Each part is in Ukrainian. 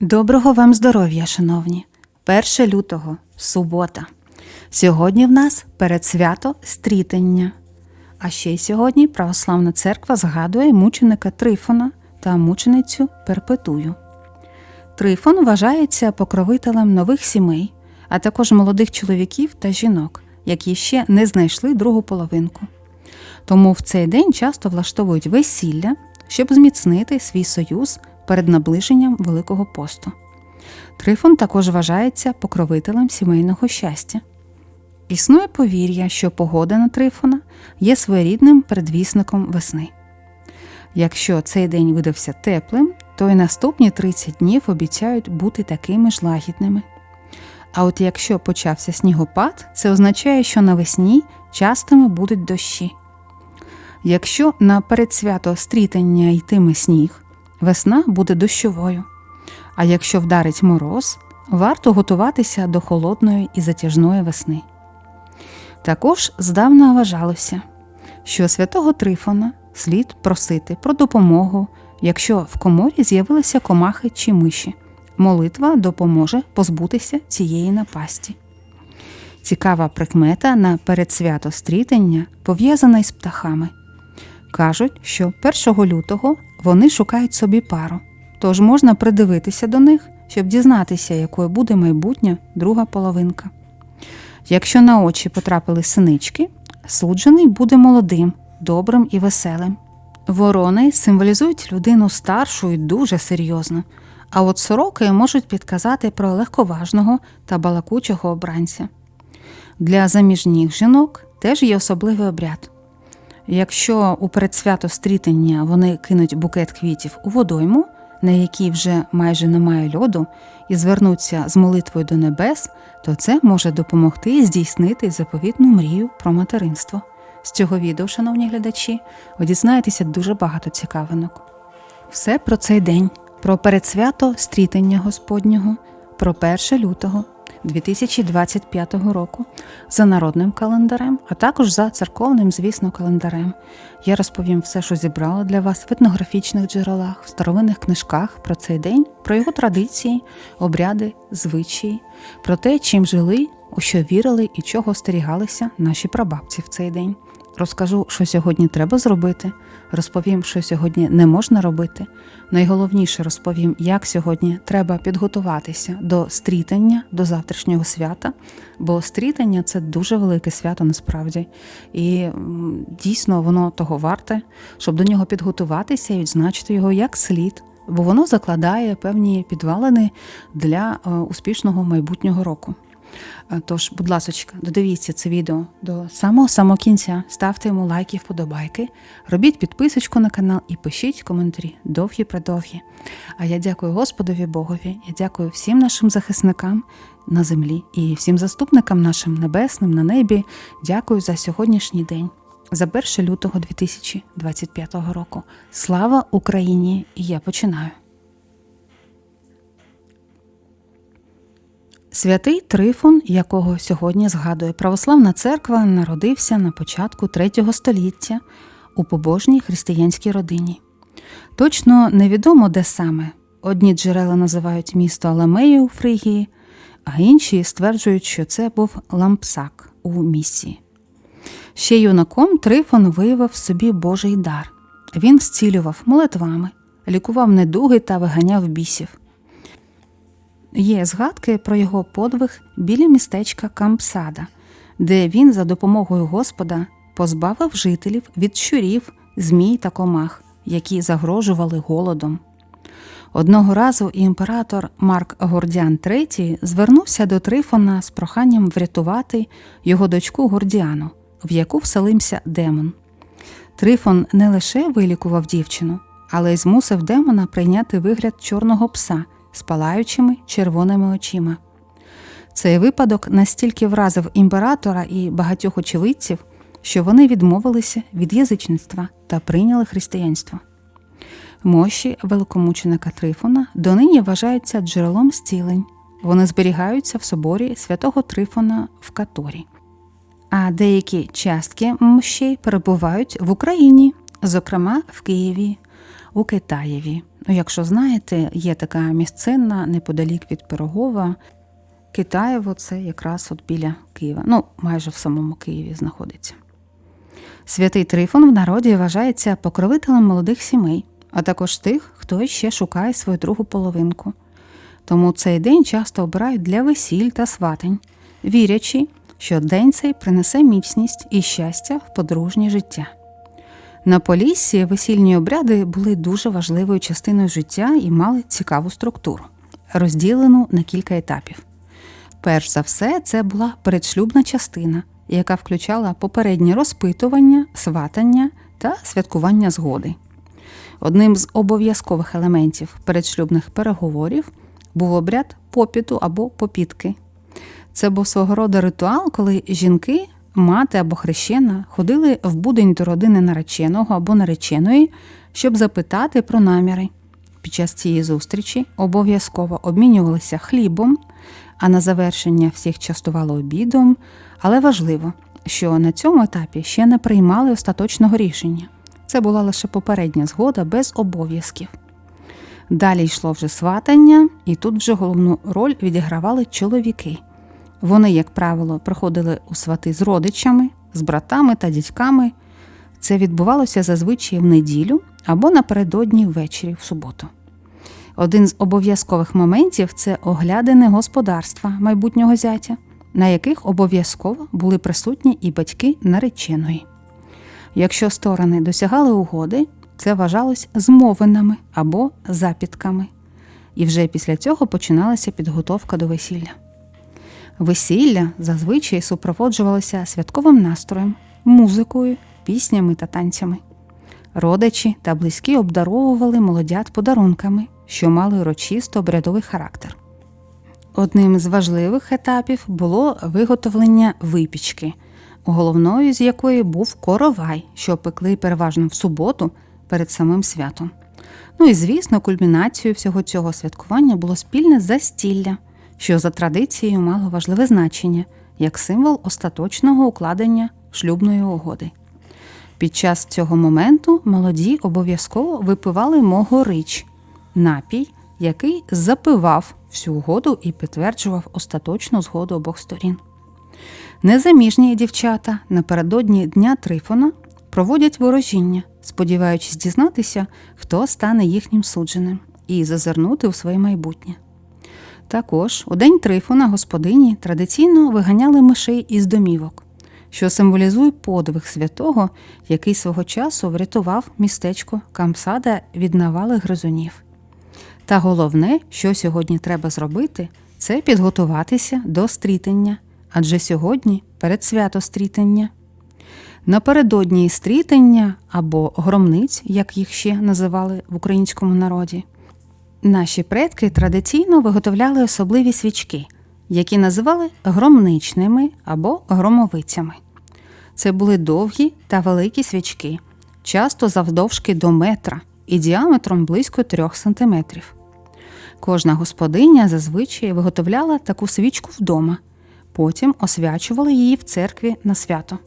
Доброго вам здоров'я, шановні! 1 лютого, субота. Сьогодні в нас передсвято стрітення. А ще й сьогодні Православна церква згадує мученика Трифона та мученицю Перпетую. Трифон вважається покровителем нових сімей, а також молодих чоловіків та жінок, які ще не знайшли другу половинку. Тому в цей день часто влаштовують весілля, щоб зміцнити свій союз перед наближенням Великого посту. Трифон також вважається покровителем сімейного щастя. Існує повір'я, що погода на Трифона є своєрідним передвісником весни. Якщо цей день видався теплим, то й наступні 30 днів обіцяють бути такими ж лагідними. А от якщо почався снігопад, це означає, що навесні частими будуть дощі. Якщо на передсвято стрітання йтиме сніг, весна буде дощовою. А якщо вдарить мороз, варто готуватися до холодної і затяжної весни. Також здавна вважалося, що святого Трифона слід просити про допомогу, якщо в коморі з'явилися комахи чи миші. Молитва допоможе позбутися цієї напасті. Цікава прикмета на передсвято стрітення пов'язана із птахами. Кажуть, що 1 лютого вони шукають собі пару, тож можна придивитися до них, щоб дізнатися, якою буде майбутня друга половинка. Якщо на очі потрапили синички, суджений буде молодим, добрим і веселим. Ворони символізують людину старшу і дуже серйозно, а от сороки можуть підказати про легковажного та балакучого обранця. Для заміжніх жінок теж є особливий обряд. Якщо у передсвято стрітення вони кинуть букет квітів у водойму, на якій вже майже немає льоду, і звернуться з молитвою до небес, то це може допомогти здійснити заповітну мрію про материнство. З цього відео, шановні глядачі, ви дізнаєтеся дуже багато цікавинок. Все про цей день, про передсвято стрітення Господнього, про 1 лютого 2025 року за народним календарем, а також за церковним, звісно, календарем. Я розповім все, що зібрала для вас в етнографічних джерелах, в старовинних книжках про цей день, про його традиції, обряди, звичаї, про те, чим жили, у що вірили і чого остерігалися наші прабабці в цей день. Розкажу, що сьогодні треба зробити, розповім, що сьогодні не можна робити. Найголовніше розповім, як сьогодні треба підготуватися до стрітання, до завтрашнього свята, бо стрітання це дуже велике свято насправді. І дійсно воно того варте, щоб до нього підготуватися і відзначити його як слід, бо воно закладає певні підвалини для е, успішного майбутнього року. Е, Тож, будь ласочка, додивіться це відео до самого самого кінця, ставте йому лайки, вподобайки, робіть підписочку на канал і пишіть коментарі довгі предовгі. А я дякую Господові Богові, я дякую всім нашим захисникам на землі і всім заступникам нашим небесним на небі. Дякую за сьогоднішній день, за 1 лютого 2025 року. Слава Україні! І я починаю. Святий Трифон, якого сьогодні згадує Православна церква, народився на початку третього століття у побожній християнській родині. Точно невідомо, де саме. Одні джерела називають місто Аламею у Фригії, а інші стверджують, що це був лампсак у місії. Ще юнаком Трифон виявив собі Божий дар. Він зцілював молитвами, лікував недуги та виганяв бісів. Є згадки про його подвиг біля містечка Кампсада, де він за допомогою Господа позбавив жителів від щурів, змій та комах, які загрожували голодом. Одного разу імператор Марк Гордіан III звернувся до Трифона з проханням врятувати його дочку Гордіану, в яку вселився демон. Трифон не лише вилікував дівчину, але й змусив демона прийняти вигляд чорного пса з палаючими червоними очима. Цей випадок настільки вразив імператора і багатьох очевидців, що вони відмовилися від язичництва та прийняли християнство. Мощі великомученика Трифона донині вважаються джерелом зцілень. Вони зберігаються в соборі святого Трифона в Каторі. А деякі частки мощей перебувають в Україні, зокрема в Києві, у Китаєві, якщо знаєте, є така місцина неподалік від Пирогова. Китаєво це якраз от біля Києва. Ну, майже в самому Києві знаходиться. Святий Трифон в народі вважається покровителем молодих сімей, а також тих, хто ще шукає свою другу половинку. Тому цей день часто обирають для весіль та сватень, вірячи, що день цей принесе міцність і щастя в подружнє життя. На Поліссі весільні обряди були дуже важливою частиною життя і мали цікаву структуру, розділену на кілька етапів. Перш за все, це була передшлюбна частина, яка включала попереднє розпитування, сватання та святкування згоди. Одним з обов'язкових елементів передшлюбних переговорів був обряд попіту або попітки. Це був свого роду ритуал, коли жінки, мати або хрещена ходили в будень до родини нареченого або нареченої, щоб запитати про наміри. Під час цієї зустрічі обов'язково обмінювалися хлібом, а на завершення всіх частували обідом. Але важливо, що на цьому етапі ще не приймали остаточного рішення. Це була лише попередня згода без обов'язків. Далі йшло вже сватання, і тут вже головну роль відігравали чоловіки. Вони, як правило, приходили у свати з родичами, з братами та дядьками. Це відбувалося зазвичай в неділю або напередодні ввечері в суботу. Один з обов'язкових моментів це оглядини господарства майбутнього зятя, на яких обов'язково були присутні і батьки нареченої. Якщо сторони досягали угоди, це вважалось змовинами або запітками, і вже після цього починалася підготовка до весілля. Весілля зазвичай супроводжувалося святковим настроєм, музикою, піснями та танцями. Родичі та близькі обдаровували молодят подарунками, що мали урочисто обрядовий характер. Одним з важливих етапів було виготовлення випічки, головною з якої був коровай, що пекли переважно в суботу перед самим святом. Ну і звісно, кульмінацією всього цього святкування було спільне застілля, що за традицією мало важливе значення як символ остаточного укладення шлюбної угоди. Під час цього моменту молоді обов'язково випивали могорич напій, який запивав всю угоду і підтверджував остаточну згоду обох сторін. Незаміжні дівчата напередодні Дня Трифона проводять ворожіння, сподіваючись дізнатися, хто стане їхнім судженим, і зазирнути у своє майбутнє. Також у день Трифона господині традиційно виганяли мишей із домівок, що символізує подвиг святого, який свого часу врятував містечко Камсада від навали гризунів. Та головне, що сьогодні треба зробити, це підготуватися до стрітення, адже сьогодні передсвято стрітення. Напередодні стрітення або громниць, як їх ще називали в українському народі, наші предки традиційно виготовляли особливі свічки, які називали громничними або громовицями. Це були довгі та великі свічки, часто завдовжки до метра і діаметром близько 3 см. Кожна господиня зазвичай виготовляла таку свічку вдома, потім освячувала її в церкві на свято.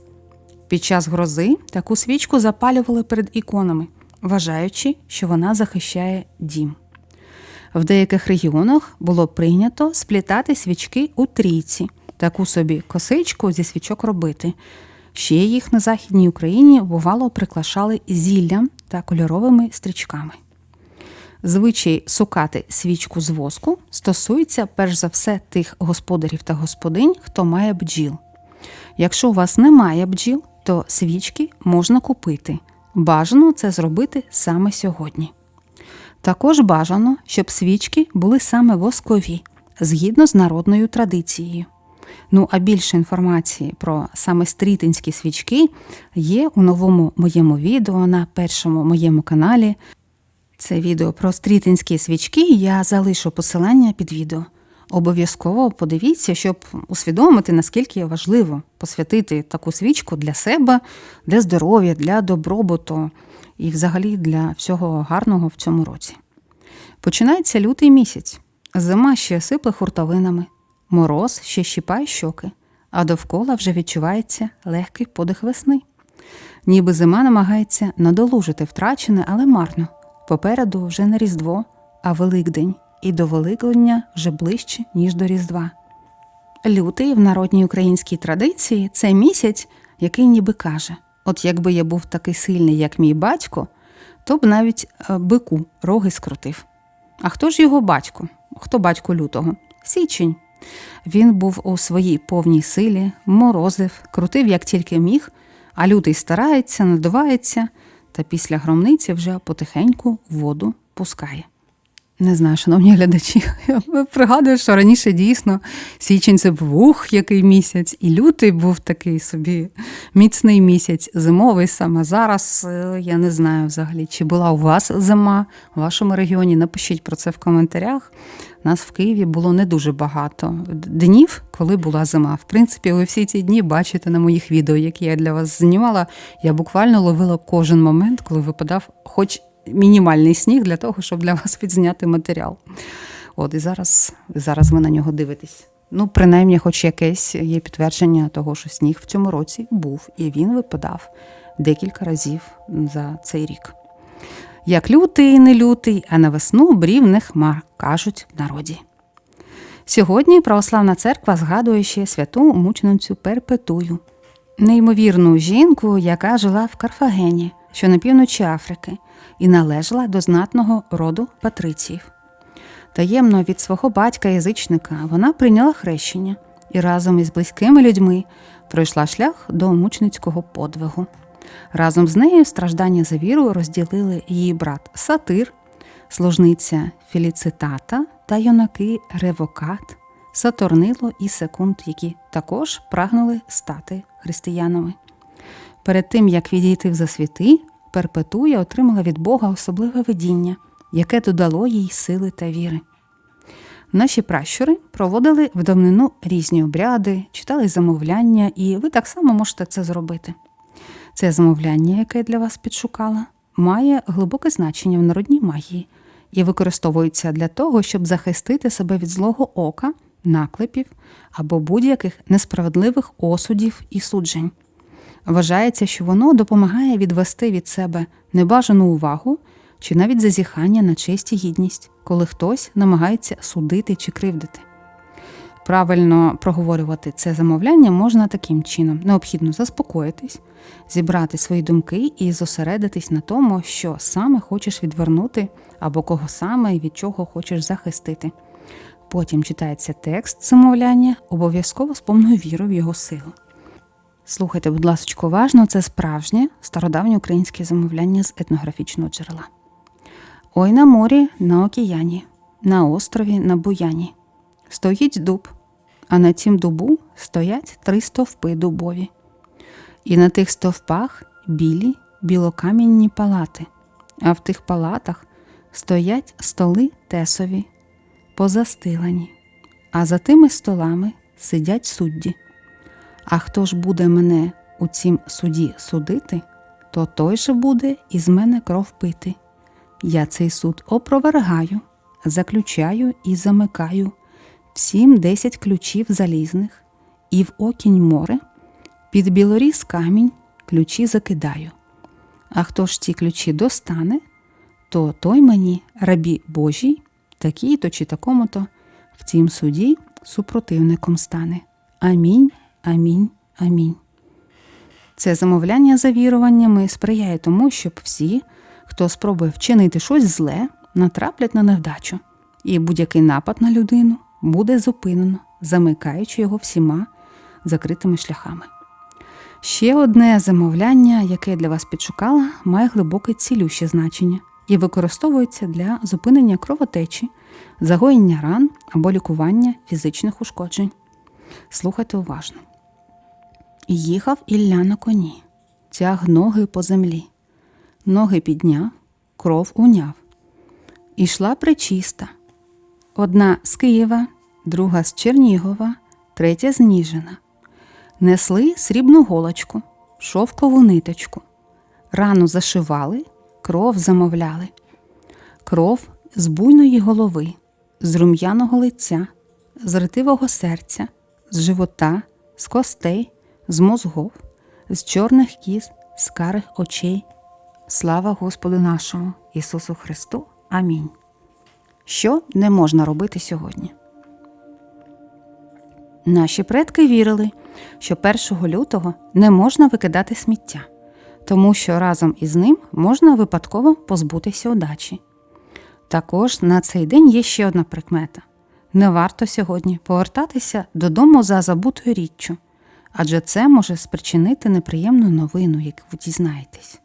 Під час грози таку свічку запалювали перед іконами, вважаючи, що вона захищає дім. В деяких регіонах було прийнято сплітати свічки у трійці, таку собі косичку зі свічок робити. Ще їх на Західній Україні бувало приклашали зіллям та кольоровими стрічками. Звичай сукати свічку з воску стосується перш за все тих господарів та господинь, хто має бджіл. Якщо у вас немає бджіл, то свічки можна купити. Бажано це зробити саме сьогодні. Також бажано, щоб свічки були саме воскові, згідно з народною традицією. Ну а більше інформації про саме стрітинські свічки є у новому моєму відео на першому моєму каналі. Це відео про стрітинські свічки, я залишу посилання під відео. Обов'язково подивіться, щоб усвідомити, наскільки важливо посвятити таку свічку для себе, для здоров'я, для добробуту і взагалі для всього гарного в цьому році. Починається лютий місяць, зима ще сипле хуртовинами, мороз ще щіпає щоки, а довкола вже відчувається легкий подих весни. Ніби зима намагається надолужити втрачене, але марно, Попереду вже не Різдво, а Великдень, і до Великодня вже ближче, ніж до Різдва. Лютий в народній українській традиції це місяць, який ніби каже: от якби я був такий сильний, як мій батько, то б навіть е, бику роги скрутив. А хто ж його батько? Хто батько лютого? Січень. Він був у своїй повній силі, морозив, крутив як тільки міг, а лютий старається, надувається, та після громниці вже потихеньку воду пускає. Не знаю, шановні глядачі, я пригадую, що раніше дійсно січень це був ух, який місяць, і лютий був такий собі міцний місяць, зимовий саме зараз. е, Я не знаю взагалі, чи була у вас зима у вашому регіоні. Напишіть про це в коментарях. Нас в Києві було не дуже багато днів, коли була зима. В принципі, ви всі ці дні бачите на моїх відео, які я для вас знімала. Я буквально ловила кожен момент, коли випадав хоч мінімальний сніг для того, щоб для вас відзняти матеріал. От і зараз, зараз ви на нього дивитесь. Ну, принаймні, хоч якесь є підтвердження того, що сніг в цьому році був, і він випадав декілька разів за цей рік. Як лютий, не лютий, а на весну брів не хмар, кажуть в народі. Сьогодні православна церква згадує ще святу мученицю Перпетую, неймовірну жінку, яка жила в Карфагені, що на півночі Африки, і належала до знатного роду патриціїв. Таємно від свого батька язичника вона прийняла хрещення і разом із близькими людьми пройшла шлях до мученицького подвигу. Разом з нею страждання за віру розділили її брат Сатир, служниця Філіцитата та юнаки Ревокат, Сатурнило і Секунд, які також прагнули стати християнами. Перед тим як відійти в засвіти, Перпетуя отримала від Бога особливе видіння, яке додало їй сили та віри. Наші пращури проводили в давнину різні обряди, читали замовляння, і ви так само можете це зробити. Це замовляння, яке я для вас підшукала, має глибоке значення в народній магії і використовується для того, щоб захистити себе від злого ока, наклепів або будь-яких несправедливих осудів і суджень. Вважається, що воно допомагає відвести від себе небажану увагу чи навіть зазіхання на честь і гідність, коли хтось намагається судити чи кривдити. Правильно проговорювати це замовляння можна таким чином: необхідно заспокоїтись, зібрати свої думки і зосередитись на тому, що саме хочеш відвернути, або кого саме і від чого хочеш захистити. Потім читається текст замовляння, обов'язково з повною вірою в його силу. Слухайте, будь ласка, уважно, це справжнє стародавнє українське замовляння з етнографічного джерела. Ой на морі, на океані, на острові, на буяні. Стоїть дуб, а на цім дубу стоять три стовпи дубові. І на тих стовпах білі білокамінні палати, а в тих палатах стоять столи тесові, позастилані, а за тими столами сидять судді. А хто ж буде мене у цім суді судити, то той же буде із мене кров пити. Я цей суд опровергаю, заключаю і замикаю всім десять ключів залізних, і в окінь море, під білоріз камінь ключі закидаю. А хто ж ці ключі достане, то той мені, рабі Божій, такій-то чи такому-то, в цім суді супротивником стане. Амінь, амінь, амінь. Це замовляння за віруваннями сприяє тому, щоб всі, хто спробує вчинити щось зле, натраплять на невдачу, і будь-який напад на людину буде зупинено, замикаючи його всіма закритими шляхами. Ще одне замовляння, яке я для вас підшукала, має глибоке цілюще значення і використовується для зупинення кровотечі, загоєння ран або лікування фізичних ушкоджень. Слухайте уважно. Їхав Ілля на коні, тяг ноги по землі, ноги підняв, кров уняв. Ішла причиста. Одна з Києва, друга з Чернігова, третя з Ніжина. Несли срібну голочку, шовкову ниточку. Рану зашивали, кров замовляли. Кров з буйної голови, з рум'яного лиця, з ретивого серця, з живота, з костей, з мозгов, з чорних кіз, з карих очей. Слава Господу нашому Ісусу Христу. Амінь. Що не можна робити сьогодні? Наші предки вірили, що 1 лютого не можна викидати сміття, тому що разом із ним можна випадково позбутися удачі. Також на цей день є ще одна прикмета: не варто сьогодні повертатися додому за забутою річчю, адже це може спричинити неприємну новину, як ви дізнаєтесь.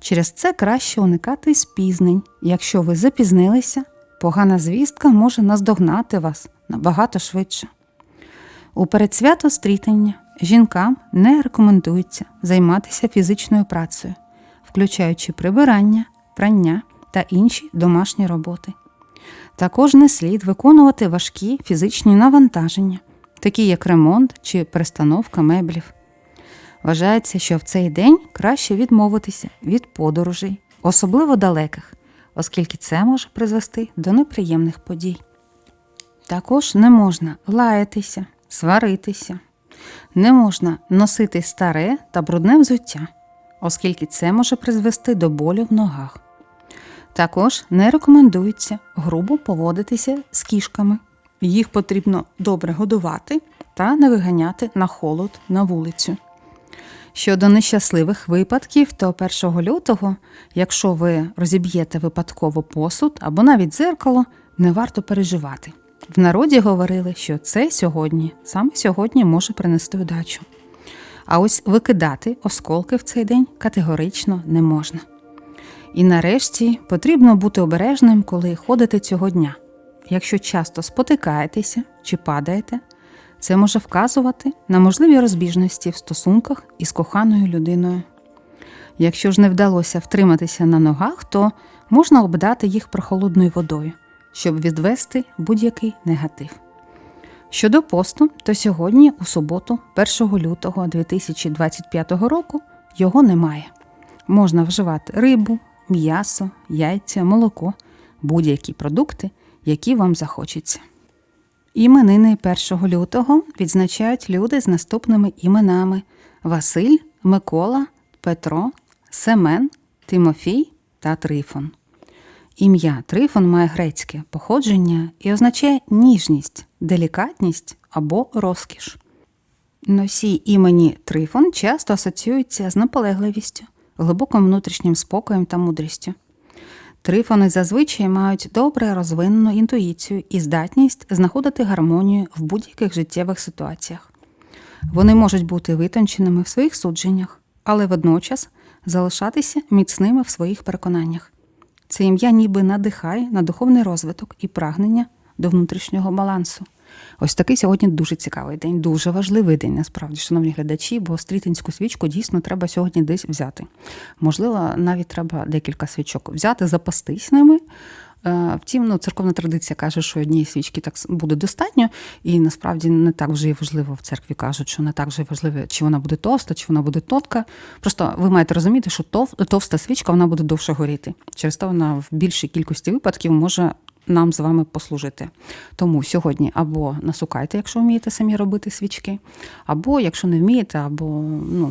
Через це краще уникати спізнень. Якщо ви запізнилися, погана звістка може наздогнати вас набагато швидше. У передсвято стрітання жінкам не рекомендується займатися фізичною працею, включаючи прибирання, прання та інші домашні роботи. Також не слід виконувати важкі фізичні навантаження, такі як ремонт чи перестановка меблів. Вважається, що в цей день краще відмовитися від подорожей, особливо далеких, оскільки це може призвести до неприємних подій. Також не можна лаятися, сваритися, не можна носити старе та брудне взуття, оскільки це може призвести до болю в ногах. Також не рекомендується грубо поводитися з кішками. Їх потрібно добре годувати та не виганяти на холод на вулицю. Щодо нещасливих випадків, то 1 лютого, якщо ви розіб'єте випадково посуд або навіть дзеркало, не варто переживати. В народі говорили, що це сьогодні, саме сьогодні може принести удачу. А ось викидати осколки в цей день категорично не можна. І нарешті потрібно бути обережним, коли ходите цього дня. Якщо часто спотикаєтеся чи падаєте, це може вказувати на можливі розбіжності в стосунках із коханою людиною. Якщо ж не вдалося втриматися на ногах, то можна обдати їх прохолодною водою, щоб відвести будь-який негатив. Щодо посту, то сьогодні, у суботу, 1 лютого 2025 року, його немає. Можна вживати рибу, м'ясо, яйця, молоко, будь-які продукти, які вам захочеться. Іменини 1 лютого відзначають люди з наступними іменами Василь, Микола, Петро, Семен, Тимофій та Трифон. Ім'я Трифон має грецьке походження і означає ніжність, делікатність або розкіш. Носій імені Трифон часто асоціюється з наполегливістю, глибоким внутрішнім спокоєм та мудрістю. Трифони зазвичай мають добре розвинену інтуїцію і здатність знаходити гармонію в будь-яких життєвих ситуаціях. Вони можуть бути витонченими в своїх судженнях, але водночас залишатися міцними в своїх переконаннях. Це ім'я ніби надихає на духовний розвиток і прагнення до внутрішнього балансу. Ось такий сьогодні дуже цікавий день, дуже важливий день, насправді, шановні глядачі, бо стрітинську свічку дійсно треба сьогодні десь взяти. Можливо, навіть треба декілька свічок взяти, запастись ними. Е, Втім, ну, церковна традиція каже, що однієї свічки так буде достатньо, і насправді не так вже важливо в церкві кажуть, що не так вже важливо, чи вона буде товста, чи вона буде тотка. Просто ви маєте розуміти, що товста свічка вона буде довше горіти. Через те вона в більшій кількості випадків може нам з вами послужити. Тому сьогодні або насукайте, якщо вмієте самі робити свічки, або якщо не вмієте, або ну,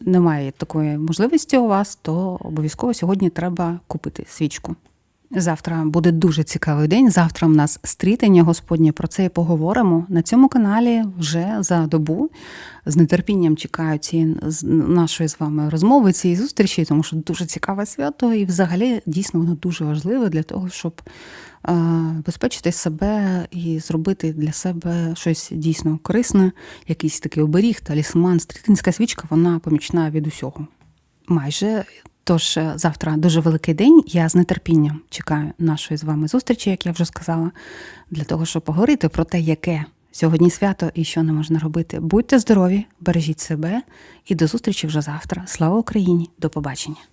немає такої можливості у вас, то обов'язково сьогодні треба купити свічку. Завтра буде дуже цікавий день. Завтра в нас стрітення Господнє. Про це і поговоримо на цьому каналі вже за добу. З нетерпінням чекаю цієї нашої з вами розмови, цієї зустрічі, тому що дуже цікаве свято, і взагалі дійсно воно дуже важливе для того, щоб е, безпечити себе і зробити для себе щось дійсно корисне, якийсь такий оберіг, талісман. Стрітинська свічка, вона помічна від усього. Майже Тож завтра дуже великий день. Я з нетерпінням чекаю нашої з вами зустрічі, як я вже сказала, для того, щоб поговорити про те, яке сьогодні свято і що не можна робити. Будьте здорові, бережіть себе і до зустрічі вже завтра. Слава Україні! До побачення!